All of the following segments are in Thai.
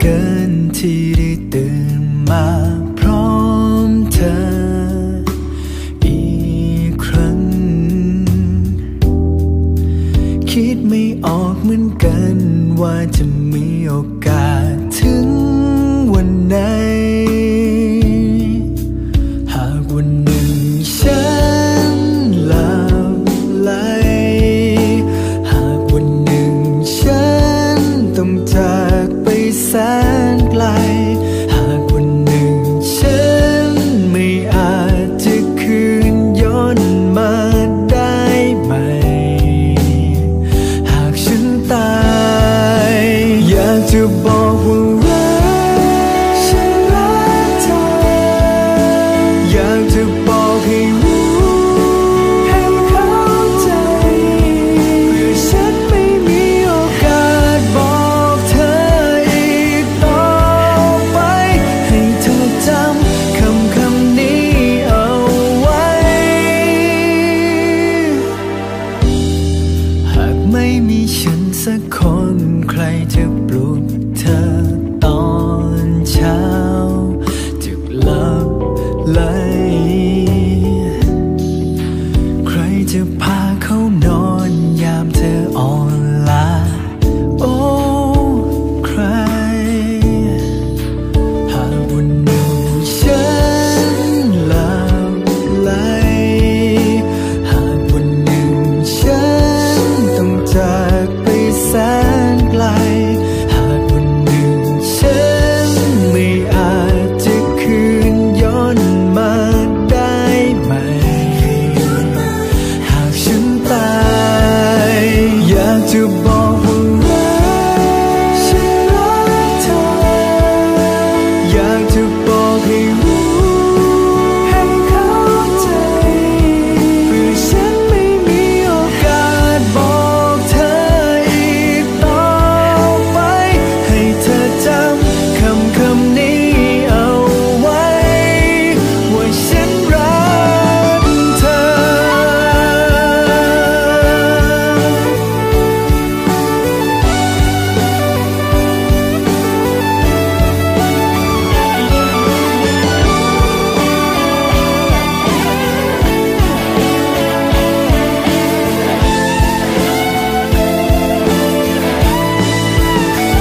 Cần. นไกล หากวันหนึ่งฉันไม่อาจจะคืนย้อนมาได้ไหม หากฉันตาย อยากจะบอก กเธ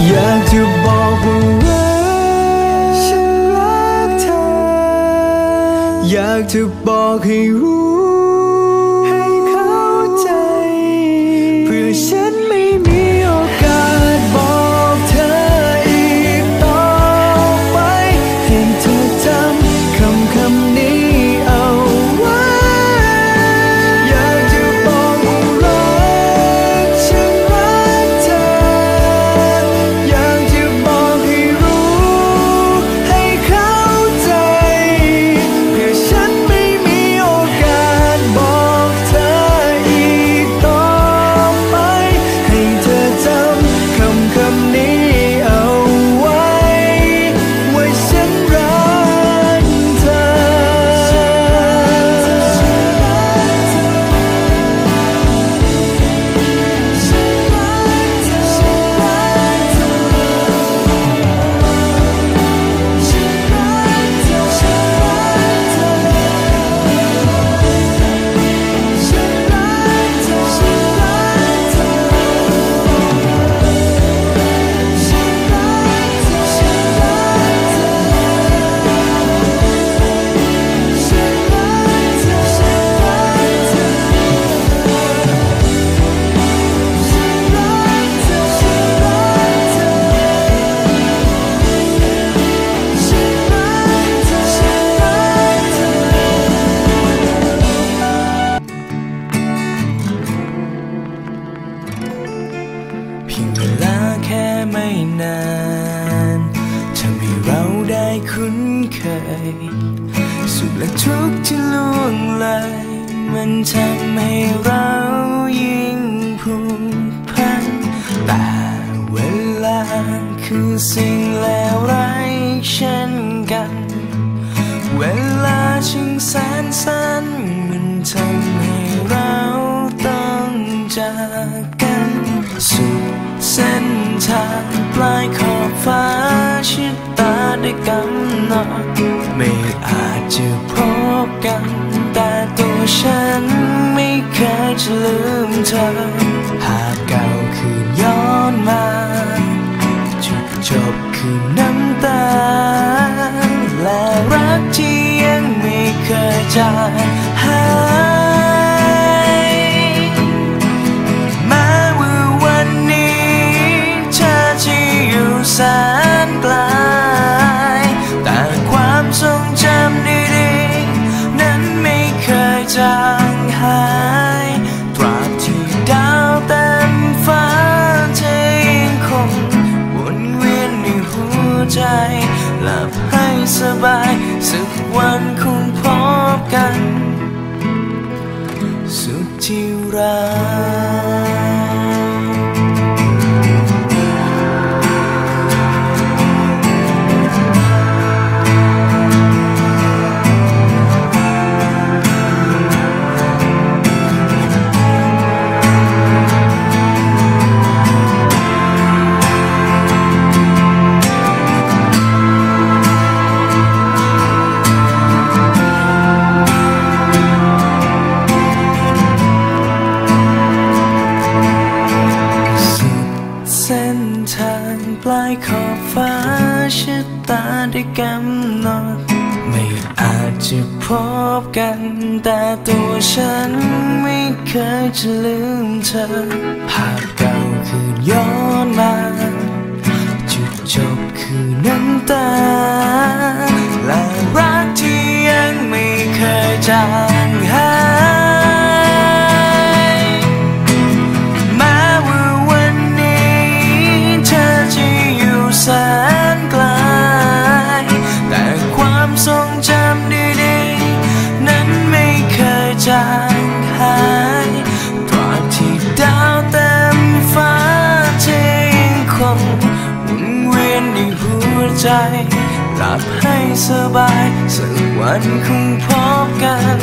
อยากจะบอกว่ารักฉันรักเธอ อยากจะบอกให้รู้ พียงเวลาแค่ไม่นานทำให้เราได้คุ้นเคย สุขและทุกข์ที่ล่วงเลยมันทำให้เรายิ่งผูกพันแต่เวลาคือสิ่งเลวร้ายเช่นกัน เวลาช่างแสนสั้นมันทำให้เราต้องจากกันสุดเทางปลายขอบฟ้าชิดตาได้กำหนดไม่อาจจะพบกัน แต่ตัวฉันไม่เคยจะลืมเธอ หากเก่าคืนย้อนมา จุดจบคือน้ำตา และรักที่ยังไม่เคยจาง ได้กำหนด ไม่อาจจะพบกัน แต่ตัวฉันไม่เคยจะลืมเธอ ภาพเก่าคือย้อนมา จุดจบคือน้ำตา และรักที่ยังไม่เคยจาง ใจหลับให้สบายสักวันคงพบกัน